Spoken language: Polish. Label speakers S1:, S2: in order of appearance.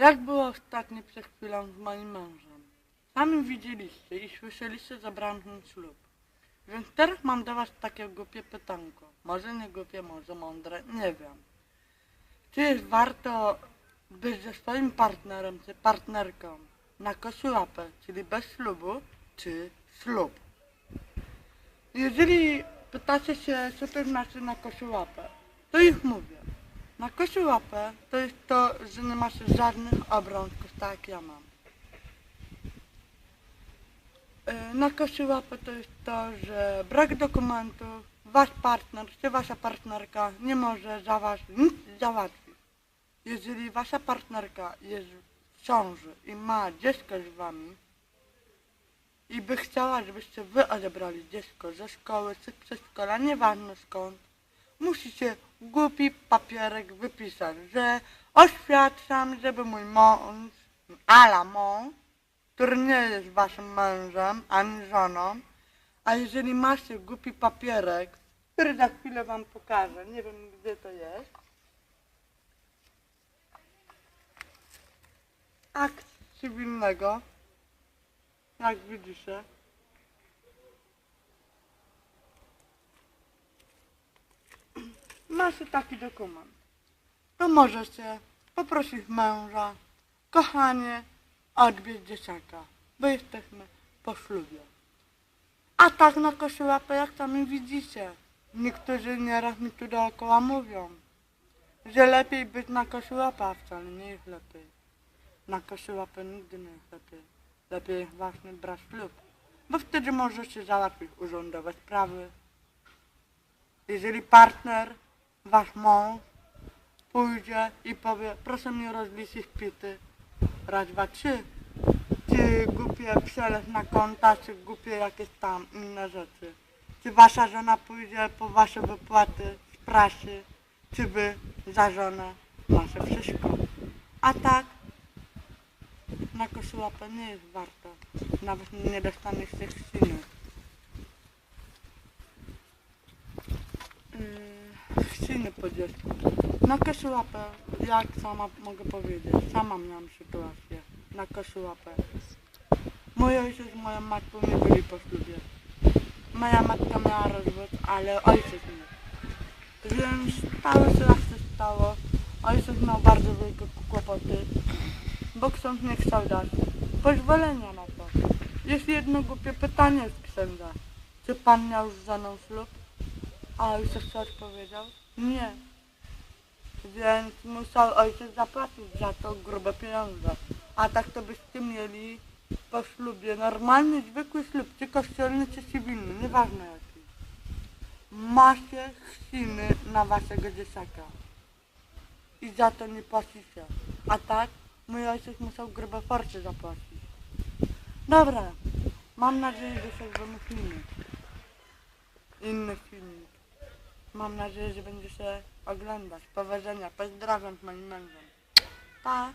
S1: Jak było ostatnio przed chwilą z moim mężem? Sami widzieliście i słyszeliście, że brałem ten ślub. Więc teraz mam do was takie głupie pytanko. Może nie głupie, może mądre, nie wiem. Czy jest warto być ze swoim partnerem czy partnerką na kosiłapę, czyli bez ślubu, czy ślub? Jeżeli pytacie się, co to znaczy na kosiłapę, to już mówię. Na kosiłapę to jest to, że nie masz żadnych obrączków, tak jak ja mam. Yy, Na kosiłapę to jest to, że brak dokumentów, wasz partner czy wasza partnerka nie może za was nic załatwić. Jeżeli wasza partnerka jest w ciąży i ma dziecko z wami i by chciała, żebyście wy odebrali dziecko ze szkoły czy przedszkola, nieważne skąd, musicie głupi papierek wypisać, że oświadczam, żeby mój mąż, ala mąż, który nie jest waszym mężem ani żoną, a jeżeli macie głupi papierek, który za chwilę wam pokażę, nie wiem gdzie to jest, akt cywilnego, jak widzicie, macie taki dokument. To możecie poprosić męża, kochanie, odbierz dzieciaka, bo jesteśmy po ślubie. A tak na koszulapę, jak sami widzicie, niektórzy nieraz mi tu dookoła mówią, że lepiej być na koszulapę, a wcale nie jest lepiej. Na koszulapę nigdy nie jest lepiej. Lepiej właśnie brać ślub, bo wtedy możecie załatwić urzędowe sprawy. Jeżeli partner, wasz mąż, pójdzie i powie, proszę mnie rozliczyć pity, raz, dwa, trzy, czy głupie przelew na konta, czy głupie jakieś tam inne rzeczy. Czy wasza żona pójdzie po wasze wypłaty z pracy, czy wy za żonę wasze wszystko. A tak, na koszulapę nie jest warto. Nawet nie dostaniesz tych chrzciny. Chrzciny po dziecku. Na koszulapę, jak sama mogę powiedzieć, sama miałam sytuację. Na koszulapę. Mój ojciec z moją matką nie byli po ślubie. Moja matka miała rozwód, ale ojciec nie. Więc stało się jak się stało. Ojciec miał bardzo wielkie kłopoty, bo ksiądz nie chciał dać pozwolenia na to. Jest jedno głupie pytanie z księdza. Czy pan miał z żoną ślub? A ojciec co odpowiedział? Nie. Więc musiał ojciec zapłacić za to grube pieniądze. A tak to byście mieli po ślubie normalny, zwykły ślub, czy kościelny, czy cywilny, nieważne jaki. Macie chrzciny na waszego dzieciaka. I za to nie płacicie. A tak, mój ojciec musiał grube forcie zapłacić. Dobra, mam nadzieję, że coś wymyślimy. Inny filmik. Mam nadzieję, że będzie się oglądać. Powodzenia, pozdrawiam z moim mężem. Pa!